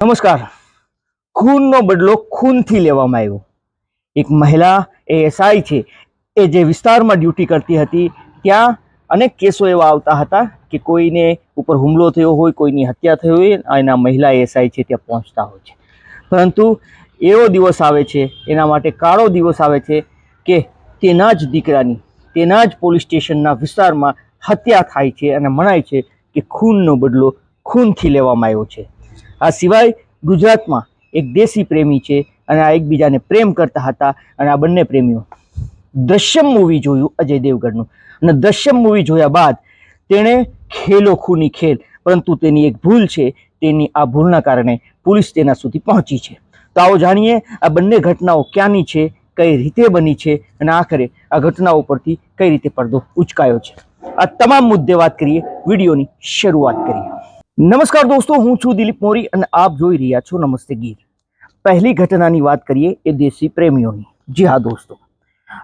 નમસ્કાર. ખૂનનો બદલો ખૂનથી લેવામાં આવ્યો. એક મહિલા એએસઆઈ છે, એ જે વિસ્તારમાં ડ્યુટી કરતી હતી, ત્યાં અનેક કેસો એવા આવતા હતા કે કોઈને ઉપર હુમલો થયો હોય, કોઈની હત્યા થઈ હોય આ મહિલા એએસઆઈ છે ત્યાં પહોંચતા હોય છે. પરંતુ એવો દિવસ આવે છે, એના માટે કાળો દિવસ આવે છે કે તેના જ દીકરાની, તેના જ પોલીસ સ્ટેશનના વિસ્તારમાં હત્યા થાય છે અને મનાય છે કે ખૂનનો બદલો ખૂનથી લેવામાં આવ્યો છે. આ સિવાય ગુજરાતમાં એક દેશી પ્રેમી છે અને આ એકબીજાને પ્રેમ કરતા હતા અને આ બંને પ્રેમીઓ દ્રશ્યમ મૂવી જોયું અજય દેવગણનું. અને દ્રશ્યમ મૂવી જોયા બાદ તેણે ખેલો ખૂની ખેલ, પરંતુ તેની એક ભૂલ છે, તેની આ ભૂલના કારણે પોલીસ તેના સુધી પહોંચી છે. તો આવો જાણીએ આ બંને ઘટનાઓ ક્યાંની છે, કઈ રીતે બની છે અને આખરે આ ઘટનાઓ પરથી કઈ રીતે પડદો ઉચકાયો છે. આ તમામ મુદ્દે વાત કરીએ, વિડીયોની શરૂઆત કરીએ. નમસ્કાર દોસ્તો, હું છું દિલીપ મોરી અને આપ જોઈ રહ્યા છો નમસ્તે ગીર. પહેલી ઘટનાની વાત કરીએ એ દેશી પ્રેમીઓની. જી હા દોસ્તો.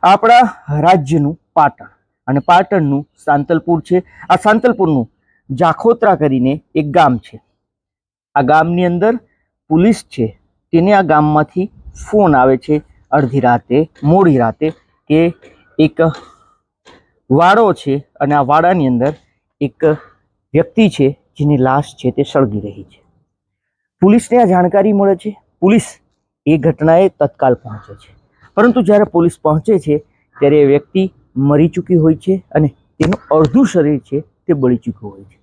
આપણા રાજ્યનું પાટણ અને પાટણનું સાંતલપુર છે. આ સાંતલપુરનું જાખોત્રા કરીને એક ગામ છે. આ ગામની અંદર પોલીસ છે. તેને આ ગામમાંથી ફોન આવે છે અડધી રાતે, મોડી રાતે કે એક વાડો છે અને આ વાડાની અંદર એક વ્યક્તિ છે. જેની લાશ છે તે સળગી રહી છે. પોલીસને આ જાણકારી મળે છે. પોલીસ એ ઘટનાએ તત્કાલ પહોંચે છે. પરંતુ જ્યારે પોલીસ પહોંચે છે, ત્યારે એ વ્યક્તિ મરી ચૂકી હોય છે અને તેનું અડધું શરીર છે તે બળી ચૂક્યું હોય છે.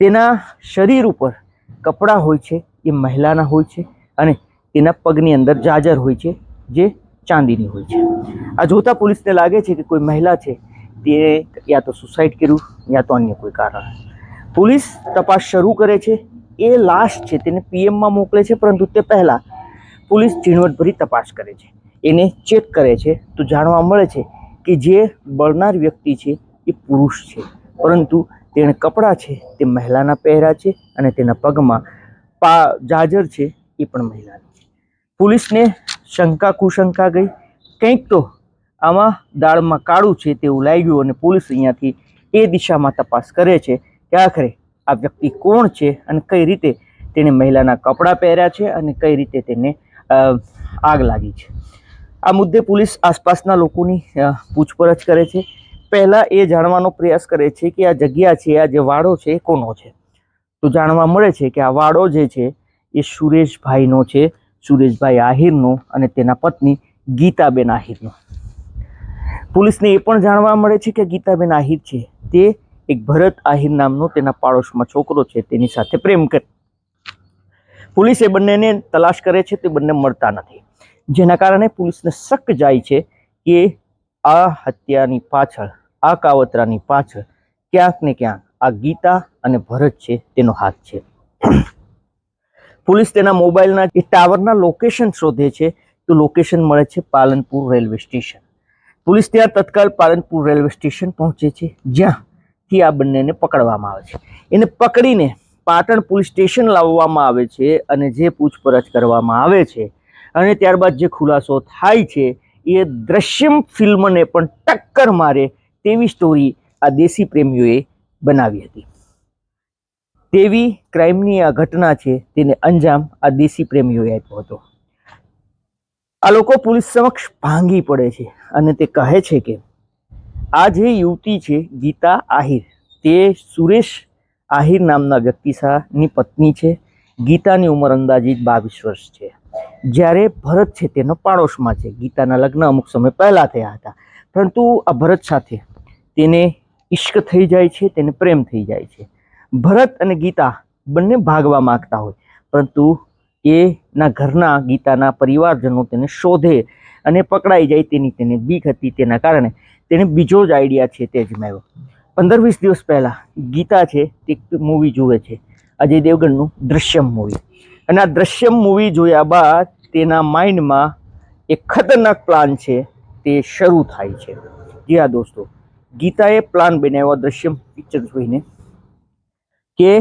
તેના શરીર ઉપર કપડાં હોય છે, એ મહિલાના હોય છે અને તેના પગની અંદર જાજર હોય છે, જે ચાંદીની હોય છે. આ જોતા પોલીસને લાગે છે કે કોઈ મહિલા છે, તે યા તો સુસાઇડ કર્યું, યા તો અન્ય કોઈ કારણ. પોલીસ તપાસ શરૂ કરે છે. એ લાશ છે તેને પીએમમાં મોકલે છે, પરંતુ તે પહેલાં પોલીસ ઝીણવટભરી તપાસ કરે છે. એને ચેક કરે છે. તો જાણવા મળે છે કે જે બળનાર વ્યક્તિ છે એ પુરુષ છે. પરંતુ તેણે કપડાં છે, તે મહિલાના પહેર્યા છે અને તેના પગમાં પા, જાજર છે, એ પણ મહિલાની છે. પોલીસને શંકા કુશંકા ગઈ. કંઈક તો આમાં દાળમાં કાળું છે તેવું લાગ્યું અને પોલીસ અહીંયાથી એ દિશામાં તપાસ કરે છે. કે આખરે આ વ્યક્તિ કોણ છે અને કઈ રીતે તેણે મહિલાના કપડાં પહેર્યા છે અને કઈ રીતે તેને આગ લાગી છે. આ મુદ્દે પોલીસ આસપાસના લોકોની પૂછપરછ કરે છે. પહેલાં એ જાણવાનો પ્રયાસ કરે છે કે આ જગ્યા છે, આ જે વાડો છે એ કોનો છે? તો જાણવા મળે છે કે આ વાડો જે છે એ સુરેશભાઈનો છે, સુરેશભાઈ આહિરનો અને તેના પત્ની ગીતાબેન આહિરનો. પોલીસને એ પણ જાણવા મળે છે કે ગીતાબેન આહિર છે તે એક ભરત આહિર નામનો તેના પાડોશમાં છોકરો છે, તેની સાથે પ્રેમ કરે. પોલીસ એ બંનેને તલાશ કરે છે, તે બંને મળતા નથી. જેના કારણે પોલીસને શક જાય છે કે આ હત્યાની પાછળ, આ કાવતરાની પાછળ ક્યાંક ને ક્યાંક આ ગીતા અને ભરત છે, તેનો હાથ છે. પોલીસ તેના મોબાઈલના એ ટાવરના લોકેશન શોધે છે, તો લોકેશન મળે છે પાલનપુર રેલવે સ્ટેશન. પોલીસ ત્યાં તત્કાલ પાલનપુર રેલવે સ્ટેશન પહોંચે છે જ્યાંથી આ બંનેને પકડવામાં આવે છે. એને પકડીને પાટણ પોલીસ સ્ટેશન લાવવામાં આવે છે અને જે પૂછપરછ કરવામાં આવે છે અને ત્યારબાદ જે ખુલાસો થાય છે એ દ્રશ્યમ ફિલ્મને પણ ટક્કર મારે તેવી સ્ટોરી આ દેશી પ્રેમીઓએ બનાવી હતી. તેવી ક્રાઇમની આ ઘટના છે તેને અંજામ આ દેશી પ્રેમીઓએ આપ્યો હતો. આ લોકો પોલીસ સમક્ષ ભાંગી પડે છે અને તે કહે છે કે આ જે યુવતી છે, ગીતા આહિર, તે સુરેશ આહિર નામના વ્યક્તિ સાથની પત્ની છે. ગીતાની ઉંમર અંદાજિત બાવીસ વર્ષ છે. જ્યારે ભરત છે, તેનો પાડોશમાં છે. ગીતાના લગ્ન અમુક સમય પહેલાં થયા હતા. પરંતુ આ ભરત સાથે તેને ઈશ્ક થઈ જાય છે, તેને પ્રેમ થઈ જાય છે. ભરત અને ગીતા બંને ભાગવા માંગતા હોય, પરંતુ એના ઘરના ગીતાના પરિવારજનો તેને શોધે અને પકડાઈ જાય તેની તેને બીક હતી તેના કારણે. તેને બીજો જ આઈડિયા છે તે અજમાવ્યો પંદર વીસ દિવસ પહેલાં ગીતા છે તે મૂવી જુએ છે. અજય દેવગણનું દૃશ્યમ મૂવી અને આ દૃશ્યમ મૂવી જોયા બાદ તેના માઇન્ડમાં એક ખતરનાક પ્લાન છે તે શરૂ થાય છે. જી હા દોસ્તો, ગીતાએ પ્લાન બનાવ્યો દૃશ્યમ પિક્ચર જોઈને કે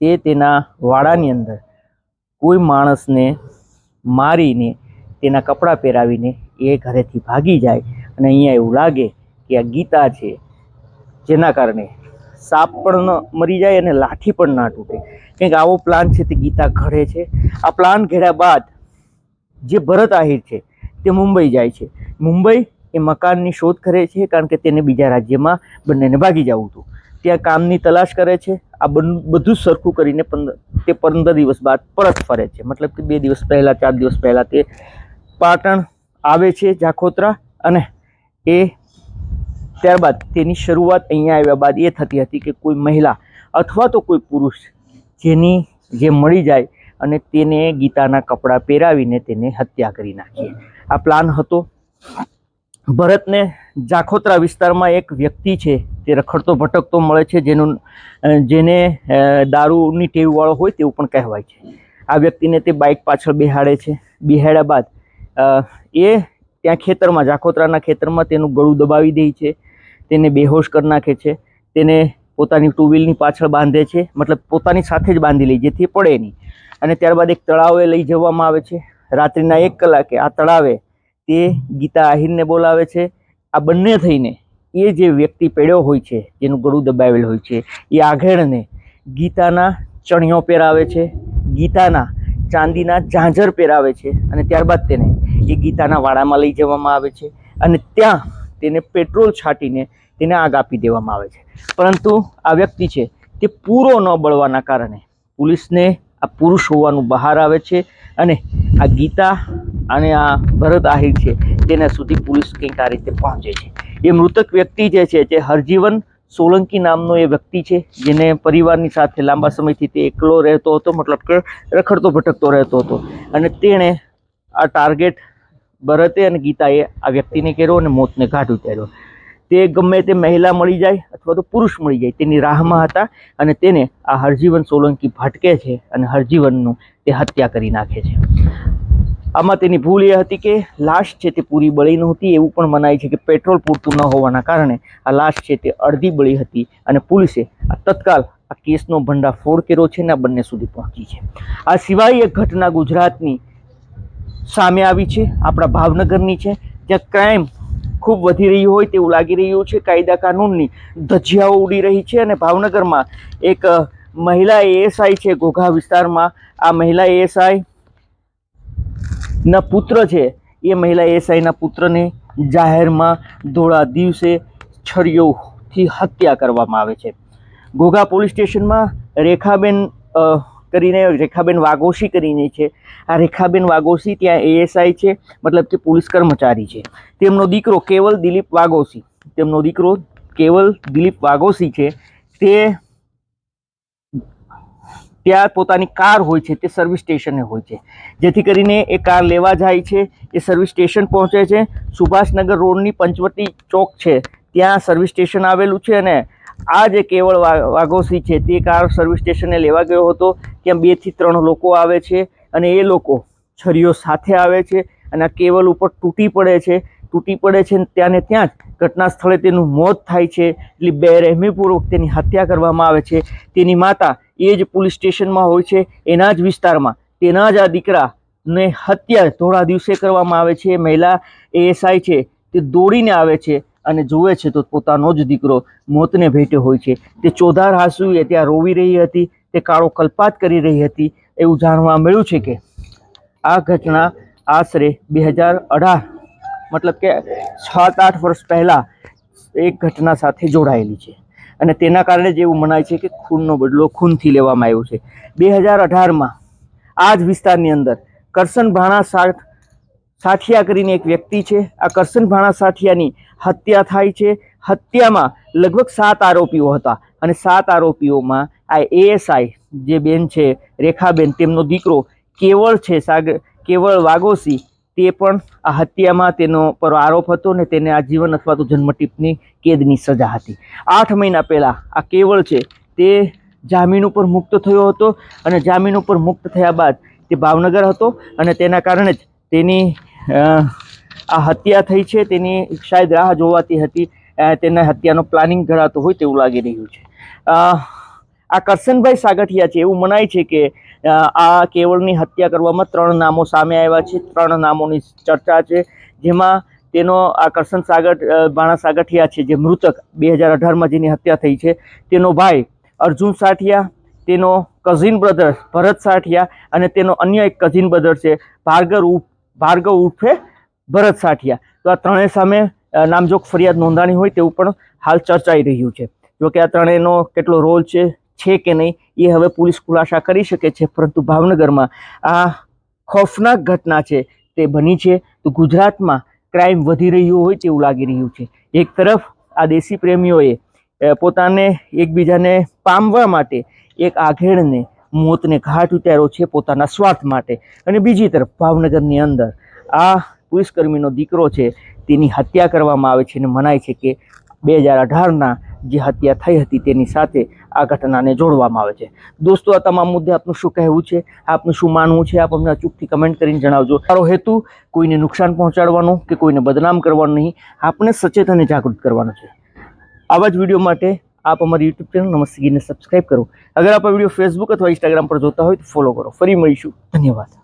તે તેના વાડાની અંદર કોઈ માણસને મારીને તેના કપડાં પહેરાવીને એ ઘરેથી ભાગી જાય અને અહીંયા એવું લાગે કે આ ગીતા છે, જેના કારણે સાપ પણ ન મરી જાય અને લાઠી પણ ના તૂટે. કંઈક આવો પ્લાન છે તે ગીતા ઘડે છે. આ પ્લાન ઘડ્યા બાદ જે ભરત આહિર છે તે મુંબઈ જાય છે. મુંબઈ એ મકાનની શોધ કરે છે કારણ કે તેને બીજા રાજ્યમાં બંનેને ભાગી જવું હતું. ત્યાં કામની તલાશ કરે છે. આ બધું સરખું કરીને પંદર, તે પંદર દિવસ બાદ પરત ફરે છે. મતલબ કે બે દિવસ પહેલાં, ચાર દિવસ પહેલાં તે પાટણ આવે છે જાખોત્રા અને એ ત્યારબાદ તેની શરૂઆત અહીંયા આવ્યા બાદ એ થતી હતી કે કોઈ મહિલા અથવા તો કોઈ પુરુષ જેની, જે મળી જાય અને તેને ગીતાના કપડાં પહેરાવીને તેને હત્યા કરી નાખીએ આ પ્લાન હતો. ભરતને જાખોત્રા વિસ્તારમાં એક વ્યક્તિ છે, તે રખડતો ભટકતો મળે છે, જેનું જેને દારૂની ટેવવાળો હોય તેવું પણ કહેવાય છે. આ વ્યક્તિને તે બાઇક પાછળ બેહાડે છે. બિહાડ્યા બાદ એ ત્યાં ખેતરમાં, જાખોત્રાના ખેતરમાં તેનું ગળું દબાવી દે છે. તેને બેહોશ કરી નાખે છે. તેને પોતાની ટુ વ્હીલની પાછળ બાંધે છે. મતલબ પોતાની સાથે જ બાંધી લે, જેથી પડે નહીં. અને ત્યારબાદ એક તળાવે લઈ જવામાં આવે છે. રાત્રિના એક કલાકે આ તળાવે તે ગીતા આહિરને બોલાવે છે. આ બંને થઈને એ જે વ્યક્તિ પડ્યો હોય છે, જેનું ગળું દબાવેલ હોય છે, એ આઘેડને ગીતાના ચણિયો પહેરાવે છે. ગીતાના ચાંદીના ઝાંઝર પહેરાવે છે અને ત્યારબાદ તેને એ ગીતાના વાડામાં લઈ જવામાં આવે છે અને ત્યાં તેને પેટ્રોલ છાંટીને તેને આગ આપી દેવામાં આવે છે. પરંતુ આ વ્યક્તિ છે તે પૂરો ન બળવાના કારણે પોલીસને આ પુરુષ હોવાનું બહાર આવે છે અને આ ગીતા અને આ ભરત આહિર છે, તેના સુધી પોલીસ કંઈક આ રીતે પહોંચે છે. એ મૃતક વ્યક્તિ જે છે તે હરજીવન સોલંકી નામનો એ વ્યક્તિ છે, જેને પરિવારની સાથે લાંબા સમયથી તે એકલો રહેતો હતો, મતલબ કે રખડતો, ભટકતો રહેતો હતો. અને તેણે આ ટાર્ગેટ ભરતે અને ગીતાએ આ વ્યક્તિને કર્યો અને મોતને ઘાટ ઉતાર્યો. તે ગમે તે મહિલા મળી જાય અથવા તો પુરુષ મળી જાય, તેની રાહમાં હતા અને તેને આ હરજીવન સોલંકી ભટકે છે અને હરજીવનનું તે હત્યા કરી નાખે છે. આમાં તેની ભૂલ એ હતી કે લાશ છે તે પૂરી બળી નહોતી, એવું પણ મનાય છે કે પેટ્રોલ પૂરતું ન હોવાના કારણે આ લાશ છે તે અડધી બળી હતી અને પોલીસે આ તત્કાલ આ કેસનો ભંડાફોડ કર્યો છે અને આ બંને સુધી પહોંચી છે. આ સિવાય એક ઘટના ગુજરાતની સામે આવી છે, આપણા ભાવનગરની છે, જ્યાં ક્રાઇમ ખૂબ વધી રહ્યું હોય તેવું લાગી રહ્યું છે, કાયદા કાનૂનની ધજિયાઓ ઉડી રહી છે અને ભાવનગરમાં એક મહિલા એએસઆઈ છે, ઘોઘા વિસ્તારમાં આ મહિલા એએસઆઈ ના પુત્ર છે. એ મહિલા એસઆઈના પુત્રને જાહેરમાં ધોળા દિવસે છરીઓથી હત્યા કરવામાં આવે છે. ઘોઘા પોલીસ સ્ટેશનમાં રેખાબેન કરીને, રેખાબેન વાઘોશી કરીને છે. આ રેખાબેન વાઘોશી ત્યાં એએસઆઈ છે, મતલબ કે પોલીસ કર્મચારી છે. તેમનો દીકરો કેવલ દિલીપ વાઘોશી, તેમનો દીકરો કેવલ દિલીપ વાઘોશી છે. તે ત્યાં પોતાની કાર હોય છે, તે સર્વિસ સ્ટેશને હોય છે. જેથી કરીને એ કાર લેવા જાય છે, એ સર્વિસ સ્ટેશન પહોંચે છે. સુભાષનગર રોડની પંચવટી ચોક છે, ત્યાં સર્વિસ સ્ટેશન આવેલું છે અને આ જે કેવળ વા- વાઘોશી છે, તે કાર સર્વિસ સ્ટેશને લેવા ગયો હતો. ત્યાં બેથી ત્રણ લોકો આવે છે અને એ લોકો છરીઓ સાથે આવે છે અને આ કેવલ ઉપર તૂટી પડે છે. તૂટી પડે છે ત્યાંને ત્યાં જ ઘટના સ્થળે તેનું મોત થાય છે. એટલે બેરહેમીપૂર્વક તેની હત્યા કરવામાં આવે છે. તેની માતા એ જ પોલીસ સ્ટેશનમાં હોય છે. એના જ વિસ્તારમાં તેના જ આ દીકરાને હત્યા ધોળા દિવસે કરવામાં આવે છે. મહિલા એએસઆઈ છે તે દોડીને આવે છે અને જુએ છે તો પોતાનો જ દીકરો મોતને ભેટ્યો હોય છે. તે ચોધાર હાસુએ ત્યાં રોવી રહી હતી. તે કાળો કલ્પાત કરી રહી હતી. એવું જાણવા મળ્યું છે કે આ ઘટના આશરે બે હજાર અઢાર મતલબ કે સાત આઠ વર્ષ પહેલાં એક ઘટના સાથે જોડાયેલી છે. અને તેના કારણે જ એવું મનાય છે કે ખૂનનો બદલો ખૂનથી લેવામાં આવ્યો છે. બે હજાર અઢારમાં આ જ વિસ્તારની અંદર કરસન ભાણા સાઠ સાઠિયા કરીને એક વ્યક્તિ છે. આ કરસન ભાણા સાઠિયાની હત્યા થાય છે. હત્યામાં લગભગ સાત આરોપીઓ હતા અને સાત આરોપીઓમાં આ એએસઆઈ જે બેન છે, રેખાબેન, તેમનો દીકરો કેવળ છે સાગર કેવળ વાગોસી તે પણ આ હત્યામાં તેનો પર આરોપ હતો ને તેને આજીવન અથવા તો જન્મટીપની કેદની સજા હતી. આઠ મહિના પહેલાં આ કેવળ છે, તે જામીન ઉપર મુક્ત થયો હતો અને જામીન ઉપર મુક્ત થયા બાદ તે ભાવનગર હતો અને તેના કારણે જ તેની આ હત્યા થઈ છે. તેની શાયદ રાહ જોવાતી હતી તેના હત્યાનો પ્લાનિંગ ઘડાતો હોય તેવું લાગી રહ્યું છે. આ કરશનભાઈ સાગઠિયા છે, એવું મનાય છે કે આ કેવળની હત્યા કરવામાં ત્રણ નામો સામે આવ્યા છે, ત્રણ નામોની ચર્ચા છે, જેમાં તેનો આ કરશન સાગર બાણા સાગઠિયા છે, જે મૃતક બે હજાર અઢારમાં જેની હત્યા થઈ છે, તેનો ભાઈ અર્જુન સાઠિયા, તેનો કઝિન બ્રધર ભરત સાઠિયા અને તેનો અન્ય એક કઝિન બ્રધર છે, ભાર્ગવ ભાર્ગવ ઉર્ફે ભરત સાઠિયા. તો આ ત્રણેય સામે નામજોગ ફરિયાદ નોંધાણી હોય તેવું પણ હાલ ચર્ચાઈ રહ્યું છે. જોકે આ ત્રણેયનો કેટલો રોલ છે છે કે નહીં એ હવે પોલીસ ખુલાસા કરી શકે છે. પરંતુ ભાવનગરમાં આ ખોફનાક ઘટના છે તે બની છે. તો ગુજરાતમાં ક્રાઇમ વધી રહ્યું હોય તેવું લાગી રહ્યું છે. એક તરફ આ દેશી પ્રેમીઓએ પોતાને એકબીજાને પામવા માટે એક આઘેડને મોતને ઘાટ ઉતાર્યો છે પોતાના સ્વાર્થ માટે. અને બીજી તરફ ભાવનગરની અંદર આ પોલીસકર્મીનો દીકરો છે તેની હત્યા કરવામાં આવે છે અને મનાય છે કે બે હજાર અઢારના જે હત્યા થઈ હતી તેની સાથે આ ઘટનાને જોડવામાં આવે છે. દોસ્તો, આ તમામ મુદ્દે આપનું શું કહેવું છે? આપનું શું માનવું છે? આપ અમને અચૂકથી કમેન્ટ કરીને જણાવજો. મારો હેતુ, કોઈને નુકસાન પહોંચાડવાનો કે કોઈને બદનામ કરવાનો નહીં, આપને સચેત અને જાગૃત કરવાનો છે. આવા જ વીડિયો માટે આપ અમારી યુટ્યુબ ચેનલ નમસ્તે ગીરને સબસ્ક્રાઇબ કરો. અગર આપ આ વીડિયો ફેસબુક અથવા ઇન્સ્ટાગ્રામ પર જોતા હોય તો ફોલો કરો. ફરી મળીશું. ધન્યવાદ.